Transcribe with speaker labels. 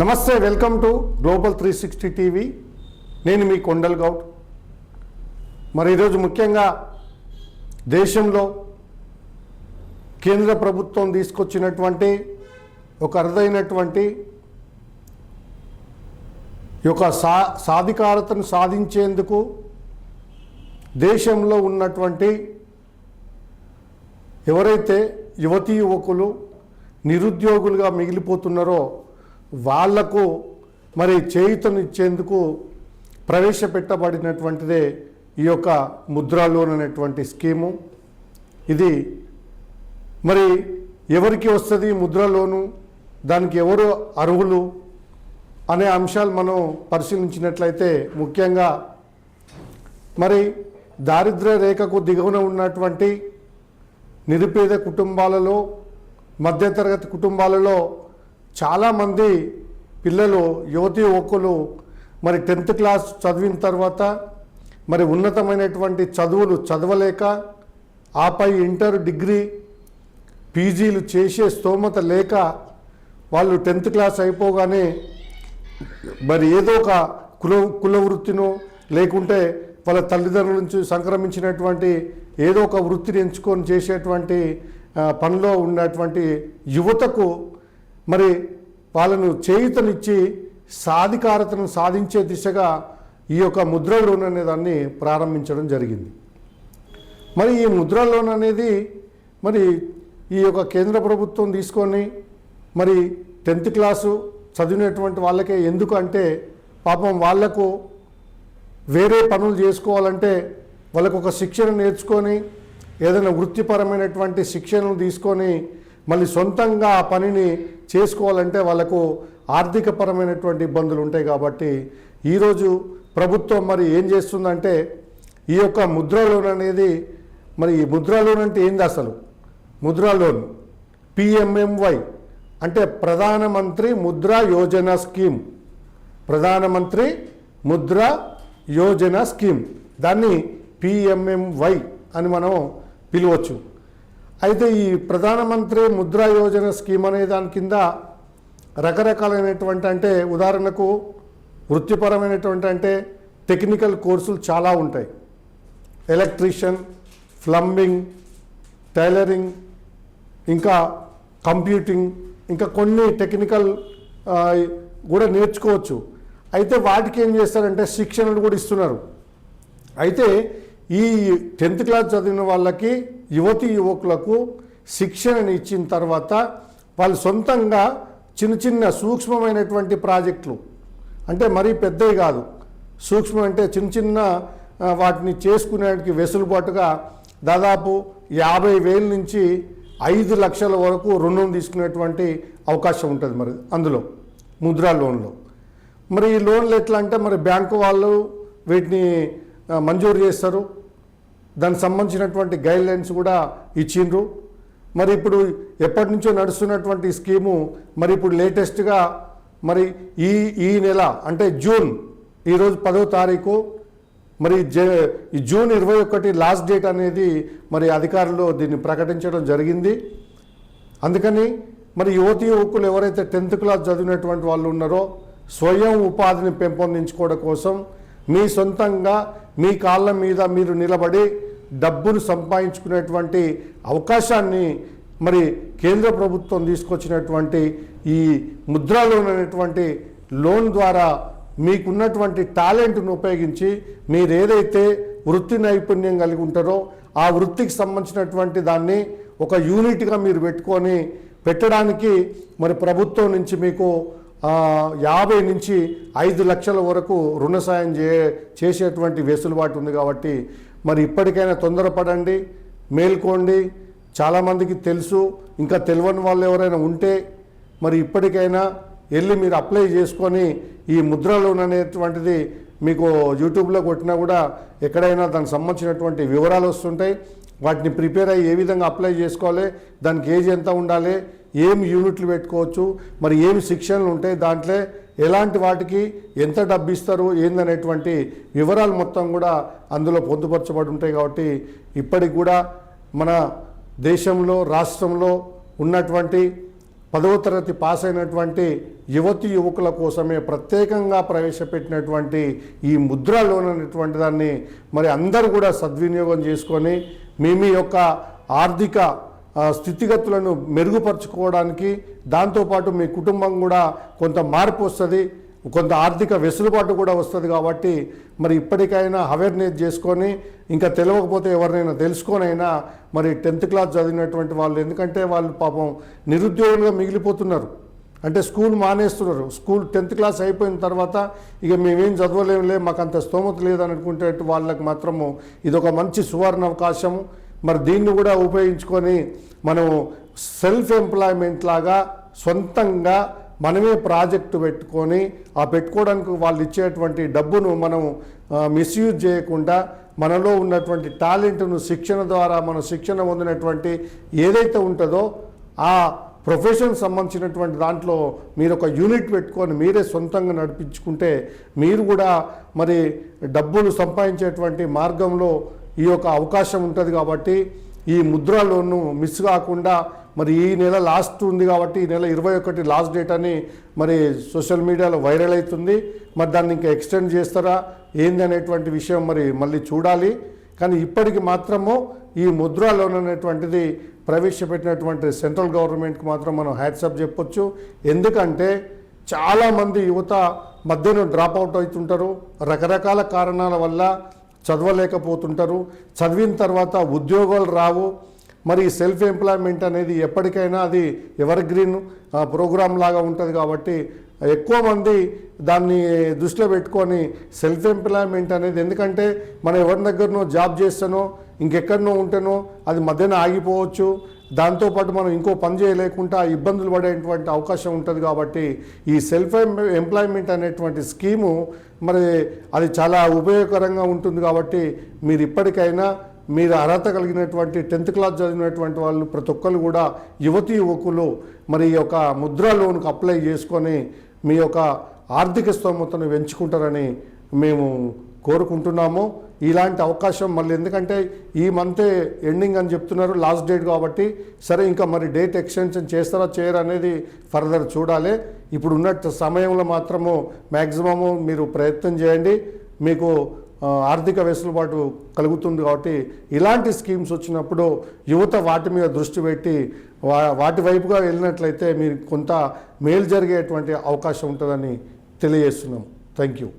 Speaker 1: నమస్తే welcome to global three sixty TV. నేను మీ కొండల్ గౌడ్. మరి ఈరోజు ముఖ్యంగా దేశంలో కేంద్ర ప్రభుత్వం తీసుకొచ్చినటువంటి ఒక అరుదైనటువంటి ఈ యొక్క సా సాధికారతను సాధించేందుకు దేశంలో ఉన్నటువంటి ఎవరైతే యువతీ యువకులు నిరుద్యోగులుగా మిగిలిపోతున్నారో వాళ్ళకు మరి చేయుతనిచ్చేందుకు ప్రవేశపెట్టబడినటువంటిదే ఈ యొక్క ముద్రా లోన్ అనేటువంటి స్కీము. ఇది మరి ఎవరికి వస్తుంది ముద్రా లోను? దానికి ఎవరు అర్హులు? అనే అంశాలు మనం పరిశీలించినట్లయితే ముఖ్యంగా మరి దారిద్ర్య రేఖకు దిగువన ఉన్నటువంటి నిరుపేద కుటుంబాలలో మధ్యతరగతి కుటుంబాలలో చాలామంది పిల్లలు యువతి యువకులు మరి టెన్త్ క్లాస్ చదివిన తర్వాత మరి ఉన్నతమైనటువంటి చదువులు చదవలేక ఆపై ఇంటర్ డిగ్రీ పీజీలు చేసే స్తోమత లేక వాళ్ళు టెన్త్ క్లాస్ అయిపోగానే మరి ఏదో ఒక కుల కుల వృత్తినో లేకుంటే వాళ్ళ తల్లిదండ్రుల నుంచి సంక్రమించినటువంటి ఏదో ఒక వృత్తిని ఎంచుకొని చేసేటువంటి పనిలో ఉన్నటువంటి యువతకు మరి వాళ్ళను చేయుతనిచ్చి సాధికారతను సాధించే దిశగా ఈ యొక్క ముద్ర లోన్ అనే దాన్ని ప్రారంభించడం జరిగింది. మరి ఈ ముద్ర లోన్ అనేది మరి ఈ యొక్క కేంద్ర ప్రభుత్వం తీసుకొని మరి టెన్త్ క్లాసు చదివినటువంటి వాళ్ళకే ఎందుకు అంటే పాపం వాళ్ళకు వేరే పనులు చేసుకోవాలంటే వాళ్ళకు ఒక శిక్షణ నేర్చుకొని ఏదైనా వృత్తిపరమైనటువంటి శిక్షణను తీసుకొని మళ్ళీ సొంతంగా ఆ పనిని చేసుకోవాలంటే వాళ్ళకు ఆర్థికపరమైనటువంటి ఇబ్బందులు ఉంటాయి కాబట్టి ఈరోజు ప్రభుత్వం మరి ఏం చేస్తుందంటే ఈ యొక్క ముద్రా లోన్ అనేది మరి ఈ ముద్రా లోన్ అంటే ఏంది అసలు? ముద్రా లోన్. పిఎంఎంవై అంటే ప్రధానమంత్రి ముద్రా యోజన స్కీమ్. ప్రధానమంత్రి ముద్రా యోజన స్కీమ్. దాన్ని పిఎంఎంవై అని మనం పిలవచ్చు. అయితే ఈ ప్రధానమంత్రి ముద్రా యోజన స్కీమ్ అనే దాని కింద రకరకాలైనటువంటి అంటే ఉదాహరణకు వృత్తిపరమైనటువంటి అంటే టెక్నికల్ కోర్సులు చాలా ఉంటాయి. ఎలక్ట్రీషియన్ ప్లంబింగ్ టైలరింగ్ ఇంకా కంప్యూటింగ్ ఇంకా కొన్ని టెక్నికల్ కూడా నేర్చుకోవచ్చు. అయితే వాటికి ఏం చేస్తారంటే శిక్షణలు కూడా ఇస్తున్నారు. అయితే ఈ టెన్త్ క్లాస్ చదివిన వాళ్ళకి యువతి యువకులకు శిక్షణని ఇచ్చిన తర్వాత వాళ్ళు సొంతంగా చిన్న చిన్న సూక్ష్మమైనటువంటి ప్రాజెక్టులు అంటే మరీ పెద్దవి కాదు. సూక్ష్మం అంటే చిన్న చిన్న వాటిని చేసుకునేటికి వెసులుబాటుగా దాదాపు యాభై వేల నుంచి ఐదు లక్షల వరకు రుణం తీసుకునేటువంటి అవకాశం ఉంటుంది మరి అందులో ముద్రా లోన్లో. మరి ఈ లోన్లు ఎట్లా అంటే మరి బ్యాంకు వాళ్ళు వీటిని మంజూరు చేస్తారు. దానికి సంబంధించినటువంటి గైడ్ లైన్స్ కూడా ఇచ్చిండ్రు. మరి ఇప్పుడు ఎప్పటి నుంచో నడుస్తున్నటువంటి స్కీము మరి ఇప్పుడు లేటెస్ట్గా మరి ఈ ఈ నెల అంటే జూన్ ఈరోజు పదో తారీఖు మరి జ ఈ జూన్ ఇరవై ఒకటి లాస్ట్ డేట్ అనేది మరి అధికారులు దీన్ని ప్రకటించడం జరిగింది. అందుకని మరి యువతి యువకులు ఎవరైతే టెన్త్ క్లాస్ చదివినటువంటి వాళ్ళు ఉన్నారో స్వయం ఉపాధిని పెంపొందించుకోవడం కోసం మీ సొంతంగా మీ కాళ్ళ మీద మీరు నిలబడి డబ్బును సంపాదించుకునేటువంటి అవకాశాన్ని మరి కేంద్ర ప్రభుత్వం తీసుకొచ్చినటువంటి ఈ ముద్రా లోన్ అనేటువంటి లోన్ ద్వారా మీకున్నటువంటి టాలెంట్ను ఉపయోగించి మీరు ఏదైతే వృత్తి నైపుణ్యం కలిగి ఉంటారో ఆ వృత్తికి సంబంధించినటువంటి దాన్ని ఒక యూనిట్గా మీరు పెట్టుకొని పెట్టడానికి మరి ప్రభుత్వం నుంచి మీకు యాభై నుంచి ఐదు లక్షల వరకు రుణ సాయం చే చేసేటువంటి వెసులుబాటు ఉంది కాబట్టి మరి ఇప్పటికైనా తొందరపడండి మేల్కోండి. చాలామందికి తెలుసు ఇంకా తెలియని వాళ్ళు ఎవరైనా ఉంటే మరి ఇప్పటికైనా వెళ్ళి మీరు అప్లై చేసుకొని ఈ ముద్ర లోన్ అనేటువంటిది మీకు యూట్యూబ్లో కొట్టినా కూడా ఎక్కడైనా దానికి సంబంధించినటువంటి వివరాలు వస్తుంటాయి. వాటిని ప్రిపేర్ అయ్యి ఏ విధంగా అప్లై చేసుకోవాలి దానికి ఏజ్ ఎంత ఉండాలి ఏం యూనిట్లు పెట్టుకోవచ్చు మరి ఏం శిక్షణలు ఉంటాయి దాంట్లో ఎలాంటి వాటికి ఎంత డబ్బు ఇస్తారు ఏందనేటువంటి వివరాలు మొత్తం కూడా అందులో పొందుపరచబడి ఉంటాయి కాబట్టి ఇప్పటికి కూడా మన దేశంలో రాష్ట్రంలో ఉన్నటువంటి పదవ తరగతి పాస్ అయినటువంటి యువతి యువకుల కోసమే ప్రత్యేకంగా ప్రవేశపెట్టినటువంటి ఈ ముద్రా లోన్ అనేటువంటి దాన్ని మరి అందరూ కూడా సద్వినియోగం చేసుకొని మీ మీ యొక్క ఆర్థిక స్థితిగతులను మెరుగుపరుచుకోవడానికి దాంతోపాటు మీ కుటుంబం కూడా కొంత మార్పు వస్తుంది కొంత ఆర్థిక వెసులుబాటు కూడా వస్తుంది కాబట్టి మరి ఇప్పటికైనా అవేర్నెస్ చేసుకొని ఇంకా తెలియకపోతే ఎవరినైనా తెలుసుకొనైనా మరి టెన్త్ క్లాస్ చదివినటువంటి వాళ్ళు ఎందుకంటే వాళ్ళు పాపం నిరుద్యోగులుగా మిగిలిపోతున్నారు. అంటే స్కూల్ మానేస్తున్నారు. స్కూల్ టెన్త్ క్లాస్ అయిపోయిన తర్వాత ఇక మేమేం చదవలేములే మాకు అంత స్తోమత లేదని అనుకుంటే వాళ్ళకి మాత్రము ఇది ఒక మంచి సువర్ణ అవకాశము మరి దీన్ని కూడా ఉపయోగించుకొని మనం సెల్ఫ్ ఎంప్లాయ్మెంట్ లాగా సొంతంగా మనమే ప్రాజెక్టు పెట్టుకొని ఆ పెట్టుకోవడానికి వాళ్ళు ఇచ్చేటువంటి డబ్బును మనం మిస్యూజ్ చేయకుండా మనలో ఉన్నటువంటి టాలెంట్ను శిక్షణ ద్వారా మనం శిక్షణ పొందినటువంటి ఏదైతే ఉంటుందో ఆ ప్రొఫెషన్ సంబంధించినటువంటి దాంట్లో మీరు ఒక యూనిట్ పెట్టుకొని మీరే సొంతంగా నడిపించుకుంటే మీరు కూడా మరి డబ్బులు సంపాదించేటువంటి మార్గంలో ఈ యొక్క అవకాశం ఉంటుంది కాబట్టి ఈ ముద్రా లోన్ను మిస్ కాకుండా మరి ఈ నెల లాస్ట్ ఉంది కాబట్టి ఈ నెల ఇరవై ఒకటి లాస్ట్ డేట్ అని మరి సోషల్ మీడియాలో వైరల్ అవుతుంది. మరి దాన్ని ఇంకా ఎక్స్టెండ్ చేస్తారా? ఏంది అనేటువంటి విషయం మరి మళ్ళీ చూడాలి. కానీ ఇప్పటికి మాత్రము ఈ ముద్రా లోన్ అనేటువంటిది ప్రవేశపెట్టినటువంటి సెంట్రల్ గవర్నమెంట్కి మాత్రం మనం హ్యాట్సప్ చెప్పొచ్చు. ఎందుకంటే చాలామంది యువత మధ్యలో డ్రాప్ అవుట్ అవుతుంటారు. రకరకాల కారణాల వల్ల చదవలేకపోతుంటారు. చదివిన తర్వాత ఉద్యోగాలు రావు. మరి సెల్ఫ్ ఎంప్లాయ్మెంట్ అనేది ఎప్పటికైనా అది ఎవర్ గ్రీన్ ప్రోగ్రామ్ లాగా ఉంటుంది కాబట్టి ఎక్కువ మంది దాన్ని దృష్టిలో పెట్టుకొని సెల్ఫ్ ఎంప్లాయ్మెంట్ అనేది ఎందుకంటే మనం ఎవరి దగ్గరనో జాబ్ చేస్తానో ఇంకెక్కడనో ఉంటేనో అది మధ్యన ఆగిపోవచ్చు. దాంతోపాటు మనం ఇంకో పని చేయలేకుండా ఇబ్బందులు పడేటువంటి అవకాశం ఉంటుంది కాబట్టి ఈ సెల్ఫ్ ఎంప్లాయ్మెంట్ అనేటువంటి స్కీము మరి అది చాలా ఉపయోగకరంగా ఉంటుంది కాబట్టి మీరు ఇప్పటికైనా మీరు అర్హత కలిగినటువంటి టెన్త్ క్లాస్ చదివినటువంటి వాళ్ళు ప్రతి ఒక్కరు కూడా యువతి యువకులు మరి ఈ యొక్క ముద్రా లోన్కి అప్లై చేసుకొని మీ యొక్క ఆర్థిక స్తోమతను పెంచుకుంటారని మేము కోరుకుంటున్నాము. ఇలాంటి అవకాశం మళ్ళీ ఎందుకంటే ఈ మంతే ఎండింగ్ అని చెప్తున్నారు లాస్ట్ డేట్ కాబట్టి. సరే ఇంకా మరి డేట్ ఎక్స్టెన్షన్ చేస్తారా చేయరా అనేది ఫర్దర్ చూడాలి. ఇప్పుడు ఉన్న సమయంలో మాత్రము మ్యాక్సిమము మీరు ప్రయత్నం చేయండి. మీకు ఆర్థిక వెసులుబాటు కలుగుతుంది కాబట్టి ఇలాంటి స్కీమ్స్ వచ్చినప్పుడు యువత వాటి మీద దృష్టి పెట్టి వా వాటి వైపుగా వెళ్ళినట్లయితే మీరు కొంత మేలు జరిగేటువంటి అవకాశం ఉంటుందని తెలియజేస్తున్నాం థ్యాంక్ యూ